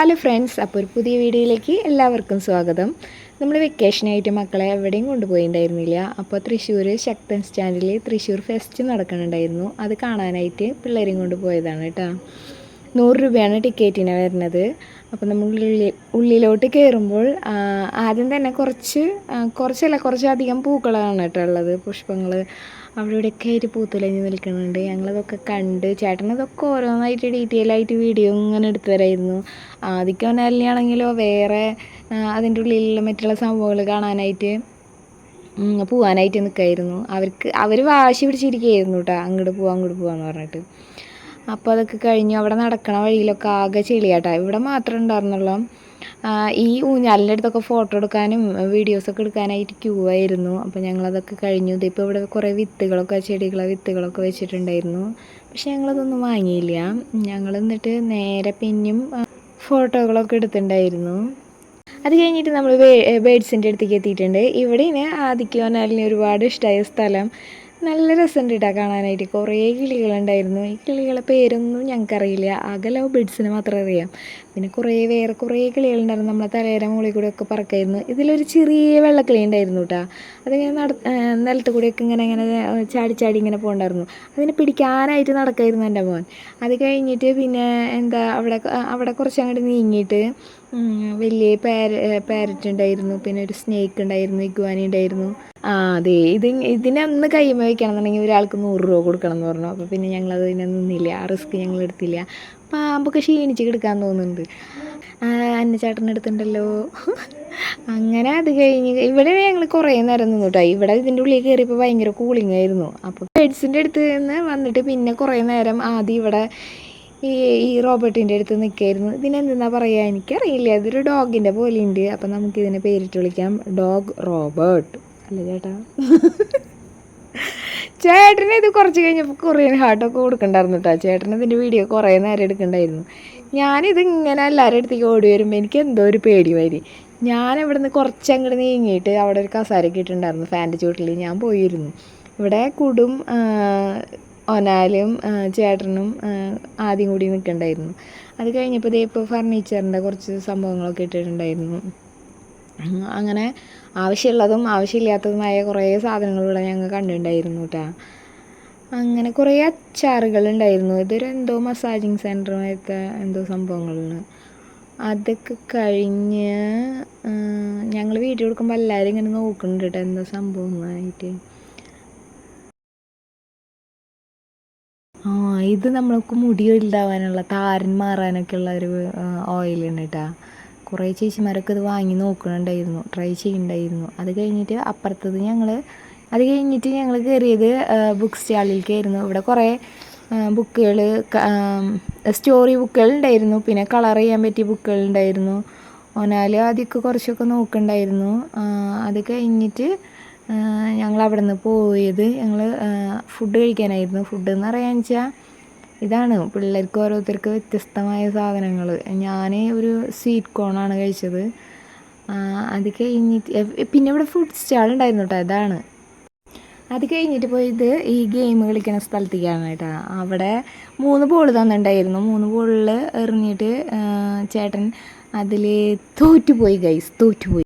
Hello friends അപ്പോൾ ഒരു പുതിയ വീഡിയോയിലേക്ക് എല്ലാവർക്കും സ്വാഗതം. നമ്മൾ വെക്കേഷനായിട്ട് മക്കളെ എവിടെയും കൊണ്ടുപോയിണ്ടായിരുന്നില്ല. അപ്പോൾ തൃശ്ശൂർ ശക്തൻ സ്റ്റാൻഡിൽ തൃശ്ശൂർ ഫെസ്റ്റ് നടക്കുന്നുണ്ടായിരുന്നു അത് കാണാനായിട്ട് പിള്ളേരെയും കൊണ്ട് പോയതാണ് കേട്ടോ. നൂറ് രൂപയാണ് ടിക്കറ്റിന് വരുന്നത്. അപ്പോൾ നമ്മൾ ഉള്ളിൽ ഉള്ളിലോട്ട് കയറുമ്പോൾ ആദ്യം തന്നെ കുറച്ച് കുറച്ചല്ല കുറച്ചധികം പൂക്കളാണ് കേട്ടോ ഉള്ളത്. പുഷ്പങ്ങൾ അവിടെ ഇവിടെയൊക്കെ ആയിട്ട് പൂത്തുലഞ്ഞ് നിൽക്കുന്നുണ്ട്. ഞങ്ങളതൊക്കെ കണ്ട് ചേട്ടനതൊക്കെ ഓരോന്നായിട്ട് ഡീറ്റെയിൽ ആയിട്ട് വീഡിയോ ഇങ്ങനെ എടുത്തു തരായിരുന്നു ആദ്യം കല്യാണെങ്കിലോ വേറെ അതിന്റെ ഉള്ളിലുള്ള മറ്റുള്ള സംഭവങ്ങൾ കാണാനായിട്ട് പോവാനായിട്ട് നിൽക്കായിരുന്നു. അവർക്ക് അവർ വാശി പിടിച്ചിരിക്കുകയായിരുന്നു കേട്ടോ. അങ്ങോട്ട് പോവാം അങ്ങോട്ട് പോവാന്ന് പറഞ്ഞിട്ട്. അപ്പോൾ അതൊക്കെ കഴിഞ്ഞു. അവിടെ നടക്കണ വഴിയിലൊക്കെ ആകെ ചെളിയാട്ടോ. ഇവിടെ മാത്രം ഉണ്ടായിരുന്നുള്ളൂ. ഈ ഊഞ്ഞാലിന്റെ അടുത്തൊക്കെ ഫോട്ടോ എടുക്കാനും വീഡിയോസൊക്കെ എടുക്കാനായിട്ട് ക്യൂ ആയിരുന്നു. അപ്പോൾ ഞങ്ങളതൊക്കെ കഴിഞ്ഞു. ഇതിപ്പോൾ ഇവിടെ കുറേ വിത്തുകളൊക്കെ ചെടികളെ വിത്തുകളൊക്കെ വെച്ചിട്ടുണ്ടായിരുന്നു. പക്ഷെ ഞങ്ങളതൊന്നും വാങ്ങിയില്ല. ഞങ്ങൾ എന്നിട്ട് നേരെ പിന്നെയും ഫോട്ടോകളൊക്കെ എടുത്തിട്ടുണ്ടായിരുന്നു. അത് കഴിഞ്ഞിട്ട് നമ്മൾ ബേഡ്സിന്റെ അടുത്തേക്ക് എത്തിയിട്ടുണ്ട്. ഇവിടെ ആദിക്ക് വനാലിന് ഒരുപാട് ഇഷ്ടമായ സ്ഥലം. നല്ല രസമുണ്ട് കേട്ടോ കാണാനായിട്ട്. കുറേ കിളികളുണ്ടായിരുന്നു. ഈ കിളികളെ പേരൊന്നും ഞങ്ങൾക്കറിയില്ല ആകെ ലവ് ബേഡ്സിന് മാത്രമേ അറിയാം. പിന്നെ കുറേ വേറെ കുറേ കിളികളുണ്ടായിരുന്നു. നമ്മളെ തലയുടെ മുകളിൽ കൂടെ ഒക്കെ പറക്കായിരുന്നു. ഇതിലൊരു ചെറിയ വെള്ളക്കിളി ഉണ്ടായിരുന്നു കേട്ടോ അതിങ്ങനെ നട നിലത്ത് കൂടെയൊക്കെ ഇങ്ങനെ ഇങ്ങനെ ചാടി ചാടി ഇങ്ങനെ പോകണ്ടായിരുന്നു. അതിനെ പിടിക്കാനായിട്ട് നടക്കായിരുന്നു എന്റെ മോൻ. അത് കഴിഞ്ഞിട്ട് പിന്നെ എന്താ അവിടെ അവിടെ കുറച്ച് അങ്ങോട്ട് നീങ്ങിയിട്ട് വലിയ പാര പാരറ്റ് ഉണ്ടായിരുന്നു. പിന്നെ ഒരു സ്നേക്ക് ഉണ്ടായിരുന്നു ഇഗ്വാനി ഉണ്ടായിരുന്നു. ആ അതെ. ഇത് ഇതിനെ ഒന്ന് കൈമ വയ്ക്കണം എന്നുണ്ടെങ്കിൽ ഒരാൾക്ക് നൂറ് രൂപ കൊടുക്കണം എന്ന് പറഞ്ഞു. അപ്പോൾ പിന്നെ ഞങ്ങളത് ഇതിനെ നിന്നില്ല. ആ റിസ്ക് ഞങ്ങൾ എടുത്തില്ല. പാമ്പൊക്കെ ക്ഷീണിച്ച് കിടക്കാൻ തോന്നുന്നുണ്ട്. അന്നച്ചേട്ടന്റെ അന്ന ചേട്ടന്റെ അടുത്തുണ്ടല്ലോ അങ്ങനെ അത് കഴിഞ്ഞ് ഇവിടെ ഞങ്ങൾ കുറേ നേരം നിന്നു കേട്ടോ. ഇവിടെ ഇതിന്റെ ഉള്ളിൽ കയറിയപ്പോൾ ഭയങ്കര കൂളിംഗ് ആയിരുന്നു. അപ്പോൾ ബെഡ്സിന്റെ അടുത്ത് നിന്ന് വന്നിട്ട് പിന്നെ കുറേ നേരം ആദ്യം ഇവിടെ ഈ ഈ റോബർട്ടിന്റെ അടുത്ത് നിൽക്കായിരുന്നു ഇതിനെന്താ പറയുക എനിക്കറിയില്ല. ഇതൊരു ഡോഗിന്റെ പോലെ ഉണ്ട്. അപ്പം നമുക്കിതിനെ പേരിട്ട് വിളിക്കാം. Dog Robert. അല്ലേ ചേട്ടാ? ചേട്ടന് ഇത് കുറച്ച് കഴിഞ്ഞപ്പോൾ കൊറിയൻ ഹാർട്ടൊക്കെ കൊടുക്കണ്ടായിരുന്നു കേട്ടോ ചേട്ടന് ഇതിന്റെ വീഡിയോ കുറേ നേരം എടുക്കണ്ടായിരുന്നു. ഞാനിത് ഇങ്ങനെ എല്ലാവരുടെ അടുത്തേക്ക് ഓടി വരുമ്പോൾ എനിക്ക് എന്തോ ഒരു പേടി വരി ഞാൻ ഇവിടുന്ന് കുറച്ച് അങ്ങോട്ട് നീങ്ങിയിട്ട് അവിടെ ഒരു കസാരയൊക്കെ ഇട്ടുണ്ടായിരുന്നു ഫാന്റെ ചുവട്ടിൽ ഞാൻ പോയിരുന്നു. ഇവിടെ കുടും ഒനാലും ചേട്ടനും ആദ്യം കൂടി നിൽക്കണ്ടായിരുന്നു അത് കഴിഞ്ഞപ്പോൾ ഇപ്പോൾ ഫർണിച്ചറിന്റെ കുറച്ച് സംഭവങ്ങളൊക്കെ ഇട്ടിട്ടുണ്ടായിരുന്നു. അങ്ങനെ ആവശ്യമുള്ളതും ആവശ്യമില്ലാത്തതുമായ കുറേ സാധനങ്ങൾ ഇവിടെ ഞങ്ങൾ കണ്ടിട്ടുണ്ടായിരുന്നു കേട്ടോ അങ്ങനെ കുറേ അച്ചാറുകളുണ്ടായിരുന്നു. ഇതൊരു എന്തോ മസാജിങ് സെന്ററുമായിട്ട് എന്തോ സംഭവങ്ങളാണ്. അതൊക്കെ കഴിഞ്ഞ് ഞങ്ങൾ വീട്ടിൽ കൊടുക്കുമ്പോൾ എല്ലാവരും ഇങ്ങനെ നോക്കുന്നുണ്ട് കേട്ടോ എന്താ സംഭവം ആ ഇത് നമ്മൾക്ക് മുടി വലുതാവാനുള്ള താരൻ മാറാനൊക്കെ ഉള്ള ഒരു ഓയിലാണ് കേട്ടോ കുറേ ചേച്ചിമാരൊക്കെ ഇത് വാങ്ങി നോക്കുന്നുണ്ടായിരുന്നു ട്രൈ ചെയ്യുന്നുണ്ടായിരുന്നു അത് കഴിഞ്ഞിട്ട് അപ്പുറത്തത് ഞങ്ങൾ അത് കഴിഞ്ഞിട്ട് ഞങ്ങൾ കയറിയത് ബുക്ക് സ്റ്റാളിലേക്കായിരുന്നു ഇവിടെ കുറേ ബുക്കുകൾ സ്റ്റോറി ബുക്കുകൾ ഉണ്ടായിരുന്നു. പിന്നെ കളർ ചെയ്യാൻ പറ്റിയ ബുക്കുകൾ ഉണ്ടായിരുന്നു. ഒനാല് ആദ്യമൊക്കെ കുറച്ചൊക്കെ നോക്കുന്നുണ്ടായിരുന്നു അത് കഴിഞ്ഞിട്ട് ഞങ്ങൾ അവിടെ നിന്ന് പോയത് ഞങ്ങൾ ഫുഡ് കഴിക്കാനായിരുന്നു. ഫുഡ് എന്ന് പറയാന്ന് വെച്ചാൽ ഇതാണ് പിള്ളേർക്ക് ഓരോരുത്തർക്ക് വ്യത്യസ്തമായ സാധനങ്ങൾ. ഞാൻ ഒരു സ്വീറ്റ് കോണാണ് കഴിച്ചത്. അത് കഴിഞ്ഞിട്ട് പിന്നെ ഇവിടെ ഫുഡ് സ്റ്റാൾ ഉണ്ടായിരുന്നു കേട്ടോ അതാണ്. അത് കഴിഞ്ഞിട്ട് പോയത് ഈ ഗെയിം കളിക്കുന്ന സ്ഥലത്തേക്കാണ് കേട്ടോ അവിടെ മൂന്ന് ബോൾ തന്നിട്ടുണ്ടായിരുന്നു. മൂന്ന് ബോളിൽ എറിഞ്ഞിട്ട് ചേട്ടൻ അതിൽ തോറ്റുപോയി ഗൈസ് തോറ്റുപോയി.